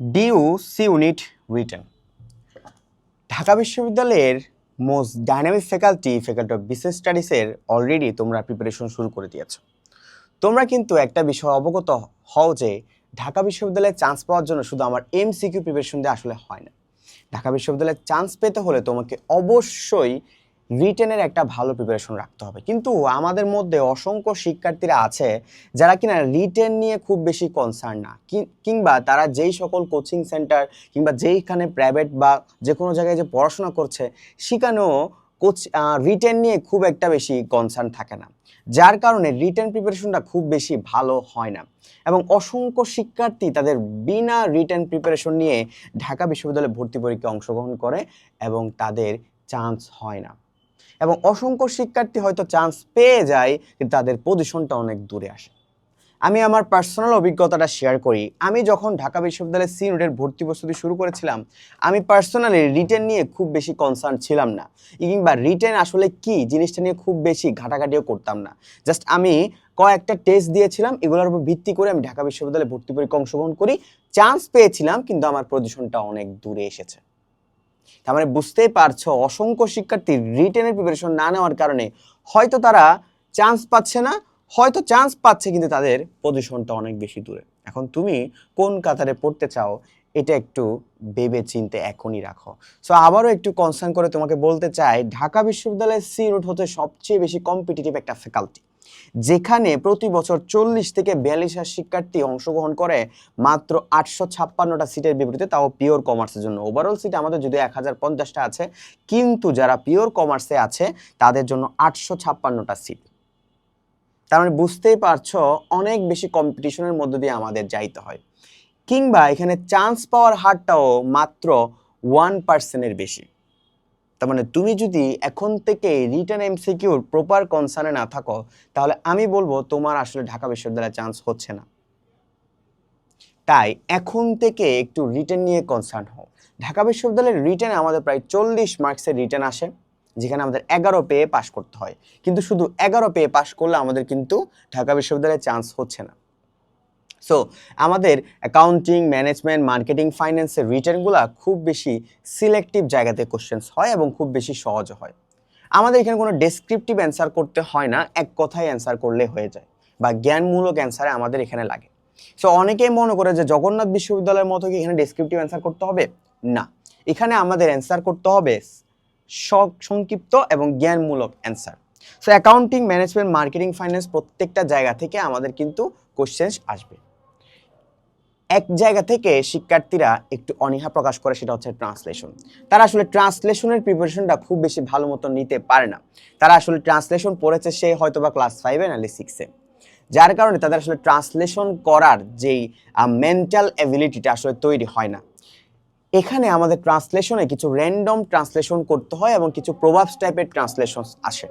DU C unit written Dhaka বিশ্ববিদ্যালয়ের most dynamic faculty faculty of business স্টাডিজের already তোমরা preparation শুরু করে দিয়েছ। তোমরা কিন্তু একটা বিষয় অবগত হও যে, ঢাকা বিশ্ববিদ্যালয়ে চান্স পাওয়ার জন্য শুধু আমার এমসিকিউ প্রিপারেশন দিয়ে আসলে হয় না। ঢাকা বিশ্ববিদ্যালয়ে চান্স পেতে হলে তোমাকে অবশ্যই রিটেনের একটা ভালো প্রিপারেশন রাখতে হবে। কিন্তু আমাদের মধ্যে অসংখ্য শিক্ষার্থীরা আছে যারা কিনা রিটেন নিয়ে খুব বেশি কনসার্ন না। কিংবা তারা যেই সকল কোচিং সেন্টার কিংবা যেইখানে প্রাইভেট বা যে কোনো জায়গায় যে পড়াশোনা করছে, সেখানেও কোচ রিটেন নিয়ে খুব একটা বেশি কনসার্ন থাকে না। যার কারণে রিটেন প্রিপারেশনটা খুব বেশি ভালো হয় না। এবং অসংখ্য শিক্ষার্থী তাদের বিনা রিটেন প্রিপারেশন নিয়ে ঢাকা বিশ্ববিদ্যালয়ে ভর্তি পরীক্ষায় অংশগ্রহণ করে এবং তাদের চান্স হয় না। এবং অসংখ্য শিক্ষার্থী হয়তো চান্স পেয়ে যায়, কিন্তু তাদের পজিশনটা অনেক দূরে আসে। আমি আমার পার্সোনাল অভিজ্ঞতাটা শেয়ার করি। আমি যখন ঢাকা বিশ্ববিদ্যালয়ে সি ইউনিটের ভর্তি প্রস্তুতি শুরু করেছিলাম, আমি পার্সোনালি রিটেন নিয়ে খুব বেশি কনসার্ন ছিলাম না। কিংবা রিটেন আসলে কি, জিনিসটা নিয়ে খুব বেশি ঘাটাঘাটিও করতাম না। জাস্ট আমি কয়েকটা টেস্ট দিয়েছিলাম, এগুলোর উপর ভিত্তি করে আমি ঢাকা বিশ্ববিদ্যালয়ে ভর্তি পরীক্ষা অংশগ্রহণ করি। চান্স পেয়েছিলাম, কিন্তু আমার পজিশনটা অনেক দূরে এসেছে। তার মানে বুঝতেই পারছ, অসংখ্য শিক্ষার্থী রিটেনের প্রিপারেশন না নেওয়ার কারণে হয়তো তারা চান্স পাচ্ছে না, হয়তো চান্স পাচ্ছে কিন্তু তাদের পজিশনটা অনেক বেশি দূরে। এখন তুমি কোন কাতারে পড়তে চাও, এটা একটু ভেবে চিনতে এখনই রাখো। সো আবারও একটু কনসার্ন করে তোমাকে বলতে চাই, ঢাকা বিশ্ববিদ্যালয়ের সি রুট হচ্ছে সবচেয়ে বেশি কম্পিটিটিভ একটা ফ্যাকাল্টি যেখানে প্রতি বছর চল্লিশ থেকে বিয়াল্লিশ হাজার শিক্ষার্থী অংশগ্রহণ করে মাত্র আটশো ছাপ্পান্নটা সিটের বিপরীতে, তাও পিওর কমার্সের জন্য। ওভারঅল সিট আমাদের যদি এক হাজার পঞ্চাশটা আছে, কিন্তু যারা পিওর কমার্সে আছে, তাদের জন্য আটশো ছাপ্পান্নটা সিট তার মানে বুঝতেই পারছ, অনেক বেশি কম্পিটিশনের মধ্য দিয়ে আমাদের যাইতে হয়। কিংবা এখানে চান্স পাওয়ার হারটাও মাত্র ওয়ান পার্সেন্টের বেশি। তার মানে তুমি যদি এখন থেকে রিটার্ন এমসিকিউর প্রপার কনসার্নে না থাকো, তাহলে আমি বলব তোমার আসলে ঢাকা বিশ্ববিদ্যালয়ে চান্স হচ্ছে না। তাই এখন থেকে একটু রিটার্ন নিয়ে কনসার্ন হও। ঢাকা বিশ্ববিদ্যালয়ের রিটার্নে আমাদের প্রায় চল্লিশ মার্কসের রিটার্ন আসে, যেখানে আমাদের এগারো পেয়ে পাশ করতে হয়। কিন্তু শুধু এগারো পেয়ে পাশ করলে আমাদের কিন্তু ঢাকা বিশ্ববিদ্যালয়ে চান্স হচ্ছে না। সো আমাদের অ্যাকাউন্টিং ম্যানেজমেন্ট মার্কেটিং ফাইন্যান্সের রিটার্নগুলো খুব বেশি সিলেক্টিভ জায়গাতে কোশ্চেন্স হয় এবং খুব বেশি সহজ হয়। আমাদের এখানে কোনো ডেসক্রিপটিভ অ্যান্সার করতে হয় না, এক কথায় অ্যান্সার করলে হয়ে যায় বা জ্ঞানমূলক অ্যান্সারে আমাদের এখানে লাগে। সো অনেকেই মনে করে যে জগন্নাথ বিশ্ববিদ্যালয়ের মতো কি এখানে ডেসক্রিপটিভ অ্যান্সার করতে হবে? না। এখানে আমাদের অ্যান্সার করতে হবে সংক্ষিপ্ত এবং জ্ঞানমূলক answer so accounting management marketing finance প্রত্যেকটা জায়গা থেকে আমাদের কিন্তু কোশ্চেন্স আসবে। এক জায়গা থেকে শিক্ষার্থীরা একটু অনীহা প্রকাশ করে, সেটা হচ্ছে ট্রান্সলেশন তারা আসলে ট্রান্সলেশনের প্রিপারেশনটা খুব বেশি ভালো মতো নিতে পারে না। তারা আসলে ট্রান্সলেশন পড়েছে সে হয়তো বা ক্লাস ফাইভে নাহলে সিক্সে যার কারণে তাদের আসলে ট্রান্সলেশন করার যেই মেন্টাল অ্যাবিলিটিটা আসলে তৈরি হয় না। এখানে আমাদের ট্রান্সলেশনে কিছু র্যান্ডম ট্রান্সলেশন করতে হয় এবং কিছু প্রভাবস টাইপের ট্রান্সলেশন আসে।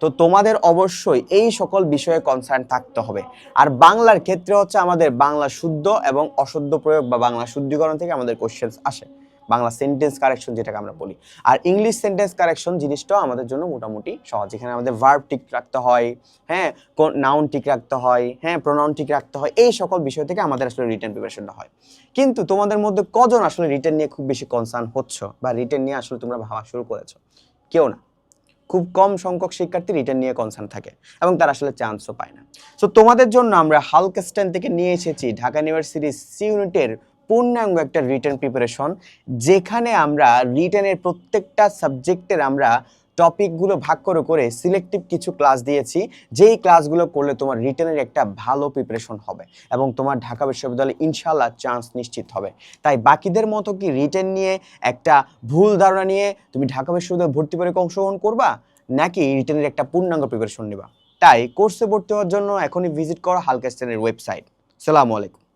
তো তোমাদের অবশ্যই এই সকল বিষয়ে কনসার্ন থাকতে হবে। আর বাংলার ক্ষেত্রে হচ্ছে আমাদের বাংলা শুদ্ধ এবং অশুদ্ধ প্রয়োগ বা বাংলা শুদ্ধিকরণ থেকে আমাদের কোশ্চেন্স আসে। বাংলা সেন্টেন্স কারেকশন যেটাকে আমরা বলি। আর ইংলিশ সেন্টেন্স কারেকশন জিনিসটাও আমাদের জন্য মোটামুটি সহজ। এখানে আমাদের ভার্ব ঠিক রাখতে হয় হ্যাঁ কোন নাউন ঠিক রাখতে হয় হ্যাঁ প্রোনাউন ঠিক রাখতে হয়, এই সকল বিষয় থেকে আমাদের আসলে রিটার্ন প্রিপারেশনটা হয়। কিন্তু তোমাদের মধ্যে কজন আসলে রিটার্ন নিয়ে খুব বেশি কনসার্ন হচ্ছ বা রিটার্ন নিয়ে আসলে তোমরা ভাবা শুরু করেছ? কেউ না। খুব কম সংখ্যক শিক্ষার্থী রিটার্ন নিয়ে কনসার্ন থাকে এবং তারা আসলে চান্সও পায় না। সো তোমাদের জন্য আমরা হালকেস্টেন থেকে নিয়ে এসেছি ঢাকা ইউনিভার্সিটি সি ইউনিটের পূর্ণাঙ্গ একটা রিটার্ন প্রিপারেশন যেখানে আমরা রিটার্নের প্রত্যেকটা সাবজেক্টের আমরা টপিকগুলো ভাগ করে করে সিলেক্টিভ কিছু ক্লাস দিয়েছি। যেই ক্লাসগুলো করলে তোমার রিটার্নের একটা ভালো প্রিপারেশন হবে এবং তোমার ঢাকা বিশ্ববিদ্যালয়ে ইনশাল্লাহ চান্স নিশ্চিত হবে। তাই বাকিদের মতো কি রিটার্ন নিয়ে একটা ভুল ধারণা নিয়ে তুমি ঢাকা বিশ্ববিদ্যালয়ে ভর্তি পরীক্ষা অংশগ্রহণ করবা? নাকি রিটার্নের একটা পূর্ণাঙ্গ প্রিপারেশন নিবা? তাই কোর্সে ভর্তি হওয়ার জন্য এখনই ভিজিট করো হালকাস্টেনের ওয়েবসাইট। সালামু আলাইকুম।